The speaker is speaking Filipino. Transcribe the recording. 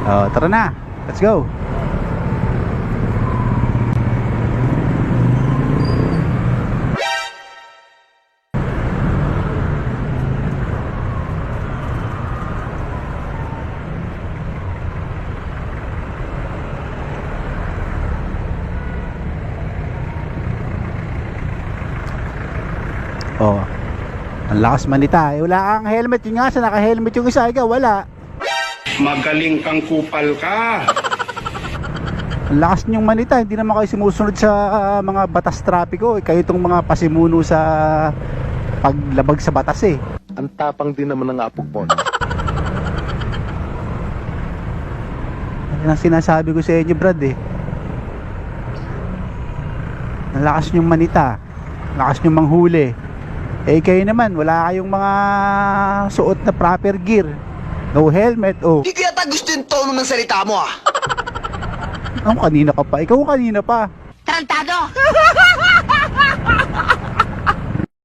Oh, tara na. Let's go. Oh. Ang lakas manita. Eh, wala kang helmet. Yun nga sa naka-helmet yung isa. Ikaw, wala. Magaling kang kupal ka. Ang lakas niyong manita, hindi naman kayo sumusunod sa ah, mga batas trapiko. Eh, kayo itong mga pasimuno sa paglabag sa batas eh. Ang tapang din naman ng apog mo. Yan ang sinasabi ko sa inyo, Brad eh. Ang lakas niyong manita. Ang lakas niyong manghuli. Eh kayo naman, wala kayong mga suot na proper gear. No helmet, oh. Di ko yata gusto yung tono ng salita mo ah. Ako kanina ka pa. Ikaw kanina pa. Tarantado!